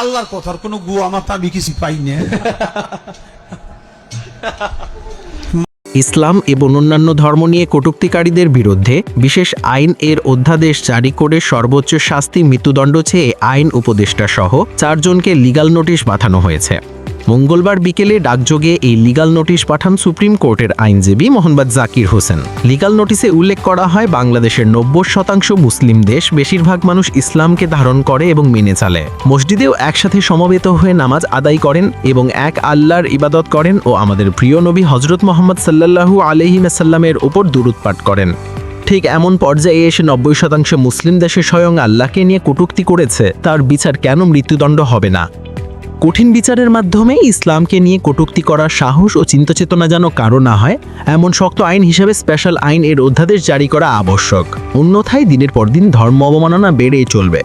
আল্লাহর কথার কোনো গুয়া মাথা আমি কিছু পাই না। ইসলাম এবং অন্যান্য ধর্ম নিয়ে কটুক্তিকারীদের বিরুদ্ধে বিশেষ আইন এর অধ্যাদেশ জারি করে সর্বোচ্চ শাস্তি মৃত্যুদণ্ড চেয়ে আইন উপদেষ্টা সহ চারজনকে লিগাল নোটিশ পাঠানো হয়েছে। মঙ্গলবার বিকেলে ডাকযোগে এই লিগাল নোটিশ পাঠান সুপ্রিম কোর্টের আইনজীবী মোহাম্মদ জাকির হোসেন। লিগাল নোটিশে উল্লেখ করা হয়, বাংলাদেশের নব্বই শতাংশ মুসলিম দেশ বেশিরভাগ মানুষ ইসলামকে ধারণ করে এবং মেনে চলে। মসজিদেও একসাথে সমবেত হয়ে নামাজ আদায় করেন এবং এক আল্লাহর ইবাদত করেন ও আমাদের প্রিয় নবী হজরত মোহাম্মদ সাল্লাল্লাহু আলহিমাসাল্লামের ওপর দুরুদ পাঠ করেন। ঠিক এমন পর্যায়ে এসে নব্বই শতাংশ মুসলিম দেশে স্বয়ং আল্লাহকে নিয়ে কটূক্তি করেছে, তার বিচার কেন মৃত্যুদণ্ড হবে না? কঠিন বিচারের মাধ্যমে ইসলামকে নিয়ে কটুক্তি করার সাহস ও চিন্তাচেতনা যেন কারও না হয়, এমন শক্ত আইন হিসেবে স্পেশাল আইন এর অধ্যাদেশ জারি করা আবশ্যক। অন্যথায় দিনের পর দিন ধর্ম অবমাননা বেড়েই চলবে।